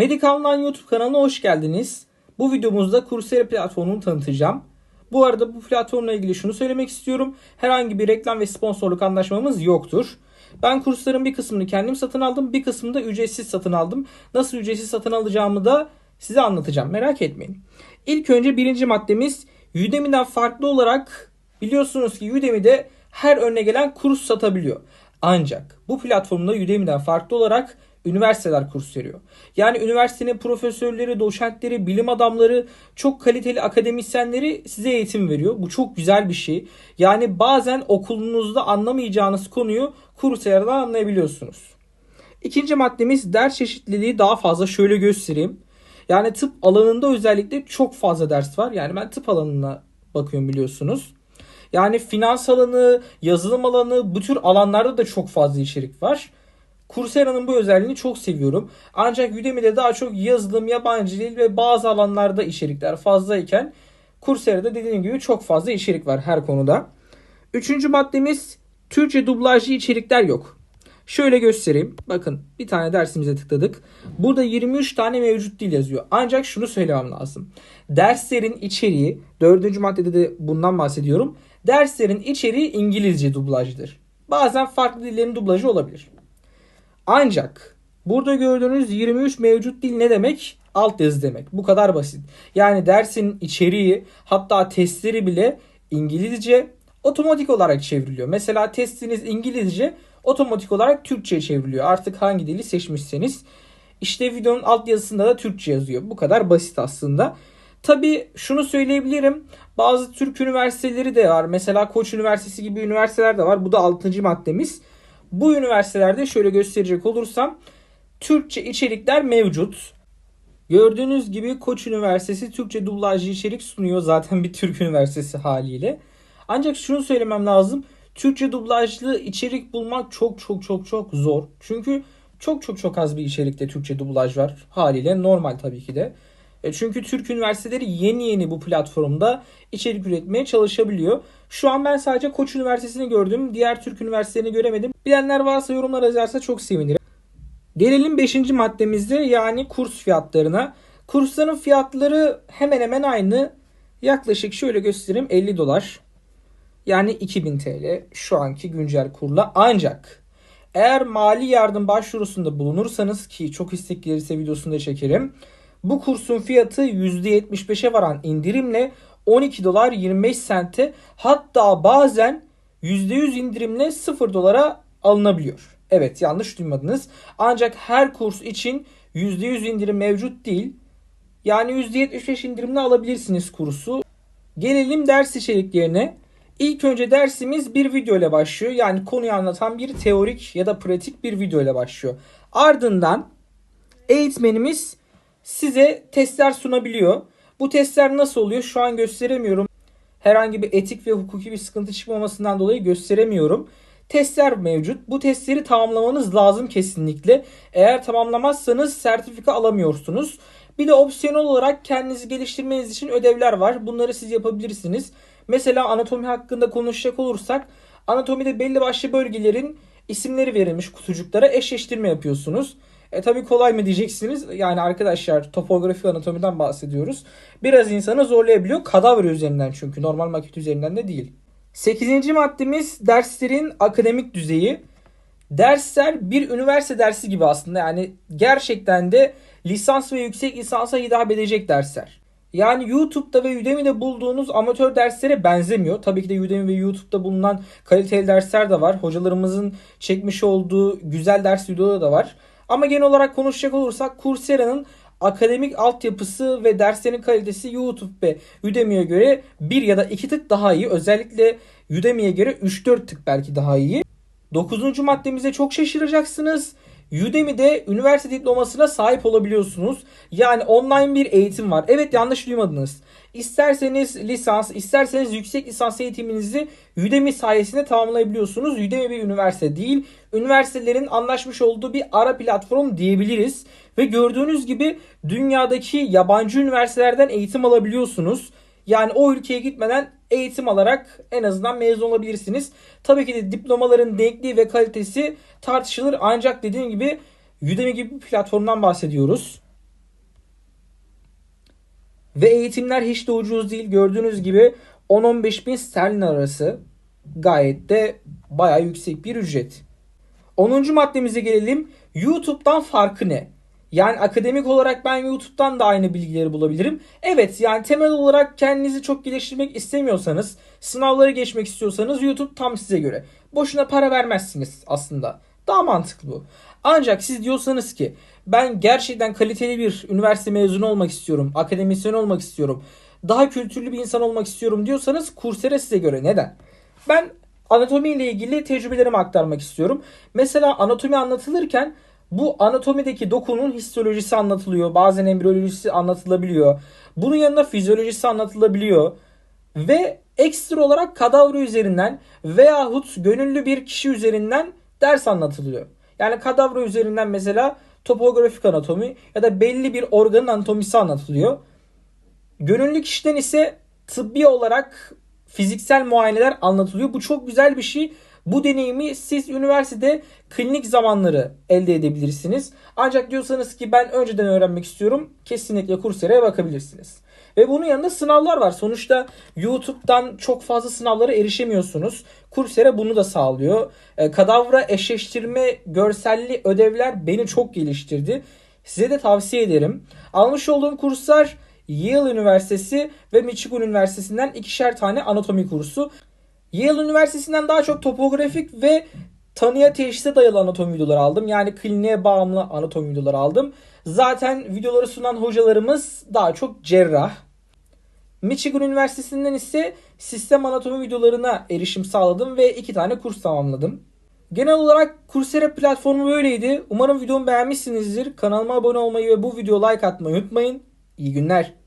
Medical Online YouTube kanalına hoş geldiniz. Bu videomuzda Coursera platformunu tanıtacağım. Bu arada bu platformla ilgili şunu söylemek istiyorum. Herhangi bir reklam ve sponsorluk anlaşmamız yoktur. Ben kursların bir kısmını kendim satın aldım, bir kısmını da ücretsiz satın aldım. Nasıl ücretsiz satın alacağımı da size anlatacağım. Merak etmeyin. İlk önce birinci maddemiz Udemy'den farklı olarak biliyorsunuz ki Udemy'de her önüne gelen kurs satabiliyor. Ancak bu platformda Udemy'den farklı olarak üniversiteler kurs veriyor. Yani üniversitenin profesörleri, doçentleri, bilim adamları, çok kaliteli akademisyenleri size eğitim veriyor. Bu çok güzel bir şey. Yani bazen okulunuzda anlamayacağınız konuyu Coursera'dan anlayabiliyorsunuz. İkinci maddemiz ders çeşitliliği daha fazla. Şöyle göstereyim. Yani tıp alanında özellikle çok fazla ders var. Yani ben tıp alanına bakıyorum biliyorsunuz. Yani finans alanı, yazılım alanı bu tür alanlarda da çok fazla içerik var. Coursera'nın bu özelliğini çok seviyorum. Ancak Udemy'de daha çok yazılım, yabancı dil ve bazı alanlarda içerikler fazlayken Coursera'da dediğim gibi çok fazla içerik var her konuda. Üçüncü maddemiz Türkçe dublajlı içerikler yok. Şöyle göstereyim. Bakın bir tane dersimize tıkladık. Burada 23 tane mevcut dil yazıyor. Ancak şunu söylemem lazım. Derslerin içeriği, dördüncü maddede de bundan bahsediyorum. Derslerin içeriği İngilizce dublajdır. Bazen farklı dillerin dublajı olabilir. Ancak burada gördüğünüz 23 mevcut dil ne demek? Alt yazı demek. Bu kadar basit. Yani dersin içeriği hatta testleri bile İngilizce otomatik olarak çevriliyor. Mesela testiniz İngilizce otomatik olarak Türkçe çevriliyor. Artık hangi dili seçmişseniz. İşte videonun alt yazısında da Türkçe yazıyor. Bu kadar basit aslında. Tabi şunu söyleyebilirim. Bazı Türk üniversiteleri de var. Mesela Koç Üniversitesi gibi üniversiteler de var. Bu da 6. maddemiz. Bu üniversitelerde şöyle gösterecek olursam Türkçe içerikler mevcut. Gördüğünüz gibi Koç Üniversitesi Türkçe dublajlı içerik sunuyor. Zaten bir Türk üniversitesi haliyle. Ancak şunu söylemem lazım. Türkçe dublajlı içerik bulmak çok çok çok çok zor. Çünkü çok çok çok az bir içerikte Türkçe dublaj var. Haliyle normal tabii ki de. E, çünkü Türk üniversiteleri yeni yeni bu platformda içerik üretmeye çalışabiliyor. Şu an ben sadece Koç Üniversitesi'ni gördüm. Diğer Türk üniversitelerini göremedim. Bilenler varsa yorumlar yazarsa çok sevinirim. Gelelim 5. maddemizde yani kurs fiyatlarına. Kursların fiyatları hemen hemen aynı. Yaklaşık şöyle göstereyim 50 dolar. Yani 2000 TL şu anki güncel kurla. Ancak eğer mali yardım başvurusunda bulunursanız ki çok istek gelirse videosunda çekerim. Bu kursun fiyatı %75'e varan indirimle 12 dolar 25 sente hatta bazen %100 indirimle 0 dolara alınabiliyor. Evet yanlış duymadınız. Ancak her kurs için %100 indirim mevcut değil. Yani %75 indirimle alabilirsiniz kursu. Gelelim ders içeriklerine. İlk önce dersimiz bir video ile başlıyor. Yani konuyu anlatan bir teorik ya da pratik bir video ile başlıyor. Ardından eğitmenimiz size testler sunabiliyor. Bu testler nasıl oluyor? Şu an gösteremiyorum. Herhangi bir etik ve hukuki bir sıkıntı çıkmamasından dolayı gösteremiyorum. Testler mevcut. Bu testleri tamamlamanız lazım kesinlikle. Eğer tamamlamazsanız sertifika alamıyorsunuz. Bir de opsiyonel olarak kendinizi geliştirmeniz için ödevler var. Bunları siz yapabilirsiniz. Mesela anatomi hakkında konuşacak olursak anatomide belli başlı bölgelerin isimleri verilmiş kutucuklara eşleştirme yapıyorsunuz. E tabi kolay mı diyeceksiniz. Yani arkadaşlar topografi anatomiden bahsediyoruz. Biraz insanı zorlayabiliyor. Kadavra üzerinden çünkü. Normal maket üzerinden de değil. 8. maddemiz derslerin akademik düzeyi. Dersler bir üniversite dersi gibi aslında. Yani gerçekten de lisans ve yüksek lisansa hitap edecek dersler. Yani YouTube'da ve Udemy'de bulduğunuz amatör derslere benzemiyor. Tabii ki de Udemy ve YouTube'da bulunan kaliteli dersler de var. Hocalarımızın çekmiş olduğu güzel ders videoları da var. Ama genel olarak konuşacak olursak Coursera'nın akademik altyapısı ve derslerin kalitesi YouTube ve Udemy'ye göre bir ya da iki tık daha iyi. Özellikle Udemy'ye göre 3-4 tık belki daha iyi. Dokuzuncu maddemize çok şaşıracaksınız. Udemy'de üniversite diplomasına sahip olabiliyorsunuz. Yani online bir eğitim var. Evet yanlış duymadınız. İsterseniz lisans, isterseniz yüksek lisans eğitiminizi Udemy sayesinde tamamlayabiliyorsunuz. Udemy bir üniversite değil. Üniversitelerin anlaşmış olduğu bir ara platform diyebiliriz. Ve gördüğünüz gibi dünyadaki yabancı üniversitelerden eğitim alabiliyorsunuz. Yani o ülkeye gitmeden eğitim alarak en azından mezun olabilirsiniz. Tabii ki de diplomaların denkliği ve kalitesi tartışılır. Ancak dediğim gibi Udemy gibi bir platformdan bahsediyoruz. Ve eğitimler hiç de ucuz değil. Gördüğünüz gibi 10-15 bin sterlin arası gayet de bayağı yüksek bir ücret. 10. maddemize gelelim. YouTube'dan farkı ne? Yani akademik olarak ben YouTube'dan da aynı bilgileri bulabilirim. Evet yani temel olarak kendinizi çok geliştirmek istemiyorsanız, sınavları geçmek istiyorsanız YouTube tam size göre. Boşuna para vermezsiniz aslında. Daha mantıklı bu. Ancak siz diyorsanız ki ben gerçekten kaliteli bir üniversite mezunu olmak istiyorum, akademisyen olmak istiyorum, daha kültürlü bir insan olmak istiyorum diyorsanız Coursera size göre. Neden? Ben anatomi ile ilgili tecrübelerimi aktarmak istiyorum. Mesela anatomi anlatılırken bu anatomideki dokunun histolojisi anlatılıyor. Bazen embriyolojisi anlatılabiliyor. Bunun yanında fizyolojisi anlatılabiliyor. Ve ekstra olarak kadavra üzerinden veyahut gönüllü bir kişi üzerinden ders anlatılıyor. Yani kadavra üzerinden mesela topografik anatomi ya da belli bir organın anatomisi anlatılıyor. Gönüllü kişiden ise tıbbi olarak fiziksel muayeneler anlatılıyor. Bu çok güzel bir şey. Bu deneyimi siz üniversitede klinik zamanları elde edebilirsiniz. Ancak diyorsanız ki ben önceden öğrenmek istiyorum. Kesinlikle Coursera'ya bakabilirsiniz. Ve bunun yanında sınavlar var. Sonuçta YouTube'dan çok fazla sınavlara erişemiyorsunuz. Coursera bunu da sağlıyor. E, kadavra eşleştirme görselli ödevler beni çok geliştirdi. Size de tavsiye ederim. Almış olduğum kurslar Yale Üniversitesi ve Michigan Üniversitesi'nden ikişer tane anatomi kursu. Yale Üniversitesi'nden daha çok topografik ve tanıya teşhise dayalı anatomi videoları aldım. Yani kliniğe bağımlı anatomi videoları aldım. Zaten videoları sunan hocalarımız daha çok cerrah. Michigan Üniversitesi'nden ise sistem anatomi videolarına erişim sağladım ve iki tane kurs tamamladım. Genel olarak Coursera platformu böyleydi. Umarım videomu beğenmişsinizdir. Kanalıma abone olmayı ve bu videoya like atmayı unutmayın. İyi günler.